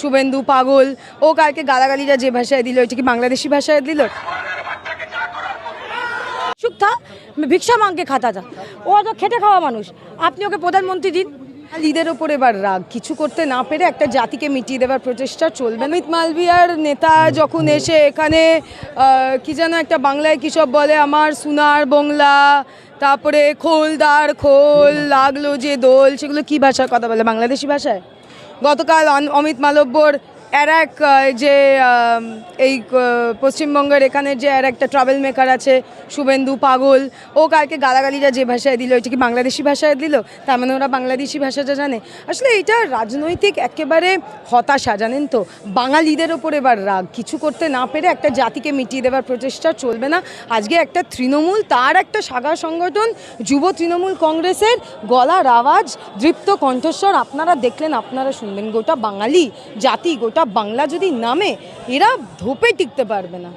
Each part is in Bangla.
শুভেন্দু, পাগল। ও কালকে গালাগালিটা যে ভাষায় দিল, এটা কি বাংলাদেশি ভাষায় দিল? ভিক্ষা মাংকে খাতা থা ও তো খেটে খাওয়া মানুষ। আপনি ওকে প্রধানমন্ত্রী দিন। লিদের ওপর এবার রাগ। কিছু করতে না পেরে একটা জাতিকে মিটিয়ে দেওয়ার প্রচেষ্টা চলবে। অমিত মালভিয়ার নেতা যখন এসে এখানে কি যেন একটা বাংলায় কী সব বলে, আমার সোনার বাংলা, তারপরে খোলদার খোল, লাগল যে দোল, সেগুলো কি ভাষায় কথা বলে? বাংলাদেশি ভাষায়? গতকাল অমিত মালব্যর এর এক যে এই পশ্চিমবঙ্গের এখানে যে আর একটা ট্রাভেল মেকার আছে, শুভেন্দু পাগল, ও কালকে গালাগালিটা যে ভাষায় দিল, এটা কি বাংলাদেশি ভাষায় দিল? তার মানে ওরা বাংলাদেশি ভাষাটা জানে। আসলে এটা রাজনৈতিক একেবারে হতাশা, জানেন তো? বাঙালিদের ওপর এবার রাগ। কিছু করতে না পেরে একটা জাতিকে মিটিয়ে দেওয়ার প্রচেষ্টা চলবে না। আজকে একটা তৃণমূল, তার একটা সাগা সংগঠন, যুব তৃণমূল কংগ্রেসের গলার আওয়াজ, দৃপ্ত কণ্ঠস্বর, আপনারা দেখলেন, আপনারা শুনবেন, গোটা বাঙালি জাতি, গোটা বাংলা যদি নামে, এরা ধোপে টিকতে পারবে না।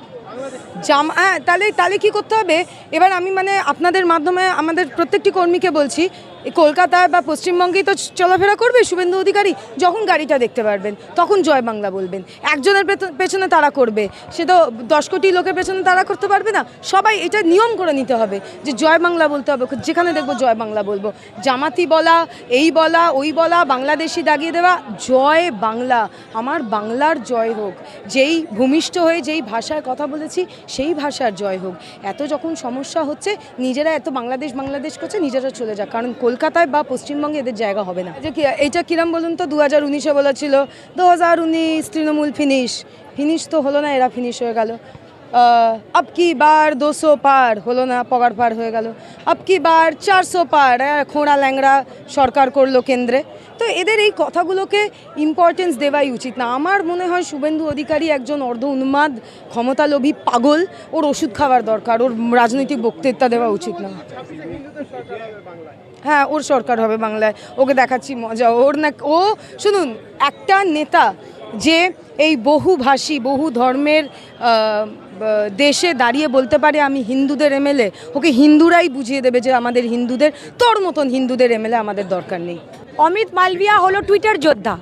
জাম তাহলে তাহলে কী করতে হবে? এবার আমি মানে আপনাদের মাধ্যমে আমাদের প্রত্যেকটি কর্মীকে বলছি কলকাতায় বা পশ্চিমবঙ্গেই তো চলাফেরা করবে শুভেন্দু অধিকারী? যখন গাড়িটা দেখতে পারবেন, তখন জয় বাংলা বলবেন। একজনের পেছনে তারা করবে। সে তো দশ কোটি লোকের পেছনে তারা করতে পারবে না। সবাই এটা নিয়ম করে নিতে হবে যে জয় বাংলা বলতে হবে। যেখানে দেখব জয় বাংলা বলব। জামাতি বলা, এই বলা, ওই বলা, বাংলাদেশি দাগিয়ে দেওয়া, জয় বাংলা। আমার বাংলার জয় হোক। যেই ভূমিষ্ঠ হয়ে যেই ভাষায় কথা বলেছি, সেই ভাষার জয় হোক। এত যখন সমস্যা হচ্ছে, নিজেরা এত বাংলাদেশ বাংলাদেশ করছে, নিজেরা চলে যাক। কারণ কলকাতায় বা পশ্চিমবঙ্গে এদের জায়গা হবে না। যে কি, এইটা কিরম বলুন তো? দু হাজার উনিশে বলেছিল দু হাজার উনিশ তৃণমূল ফিনিশ ফিনিশ তো হলো না, এরা ফিনিশ হয়ে গেল। আব কি বার দুশো পার হলো না পগার পার হয়ে গেল। আব কি বার চারশো পার খোঁড়া ল্যাংড়া সরকার করল কেন্দ্রে। তো এদের এই কথাগুলোকে ইম্পর্টেন্স দেওয়াই উচিত না। আমার মনে হয় শুভেন্দু অধিকারী একজন অর্ধ উন্মাদ, ক্ষমতালোভী পাগল। ওর ওষুধ খাওয়ার দরকার, ওর রাজনৈতিক বক্তৃতা দেওয়া উচিত না। হ্যাঁ ওর সরকার হবে বাংলায়। ওকে দেখাচ্ছি মজা। ওর না ও, শুনুন, একটা নেতা যে এই বহুভাষী, বহু ধর্মের দেশে দাঁড়িয়ে বলতে পারে আমি হিন্দুদের এমএলএ, ওকে হিন্দুরাই বুঝিয়ে দেবে যে আমাদের হিন্দুদের, তোর মতন হিন্দুদের এমএলএ আমাদের দরকার নেই। অমিত মালভিয়া হলো টুইটার যোদ্ধা।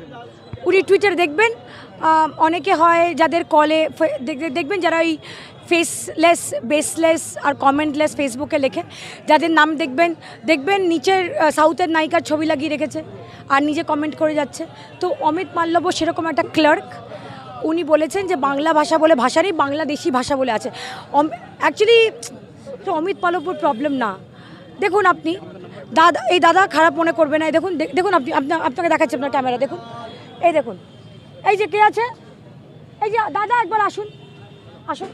উনি টুইটার দেখবেন অনেকে হয় যাদের কলে দেখবেন যারা ওই ফেসলেস বেসলেস আর কমেন্টলেস ফেসবুকে লেখে। যাদের নাম দেখবেন দেখবেন নিচের সাউথের নায়িকার ছবি লাগিয়ে রেখেছে আর নিজে কমেন্ট করে যাচ্ছে। তো অমিত মাল্লব্য সেরকম একটা ক্লার্ক উনি বলেছেন যে বাংলা ভাষা বলে ভাষা নেই, বাংলাদেশি ভাষা বলে আছে। অ্যাকচুয়ালি অমিত মালব্যর প্রবলেম না। দেখুন আপনি, দাদা, এই দাদা খারাপ মনে করবে না। দেখুন দেখুন আপনা- আপনাকে দেখাচ্ছি আপনার ক্যামেরা দেখুন। এই দেখুন, এই যে কে আছে? এই যে, দাদা একবার আসুন আসুন।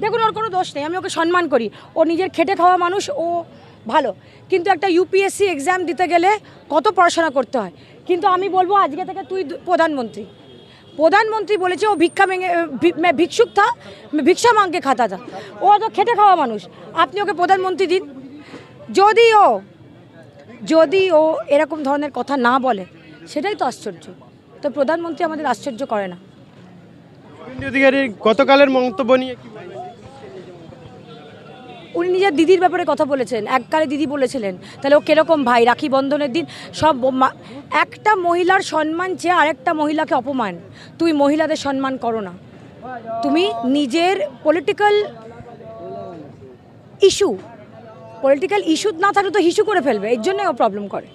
দেখুন, ওর কোনো দোষ নেই, আমি ওকে সম্মান করি। ও নিজের খেটে খাওয়া মানুষ, ও ভালো। কিন্তু একটা ইউপিএসসি এক্সাম দিতে গেলে কত পড়াশোনা করতে হয়? কিন্তু আমি বলব, আজকে থেকে তুই প্রধানমন্ত্রী। প্রধানমন্ত্রী বলেছে, ও ভিক্ষা ভি- ভিক্ষুক থা, ভিক্ষা মাংকে খাতা থা। ও তো খেটে খাওয়া মানুষ। আপনি ওকে প্রধানমন্ত্রী দিন। যদি ও যদি ও এরকম ধরনের কথা না বলে, সেটাই তো আশ্চর্য। তো প্রধানমন্ত্রী আমাদের আশ্চর্য করে না। গতকালের মন্তব্য নিয়ে? উনি নিজের দিদির ব্যাপারে কথা বলেছেন, এককালে দিদি বলেছিলেন। তাহলে ও কীরকম ভাই? রাখি বন্ধনের দিন সব একটা মহিলার সম্মান চেয়ে আরেকটা মহিলাকে অপমান। তুই মহিলাদের সম্মান করো না। তুমি নিজের পলিটিক্যাল ইস্যু পলিটিক্যাল ইস্যু না থাকলে তো হিস্যু করে ফেলবে, এর জন্যই ও প্রবলেম করে।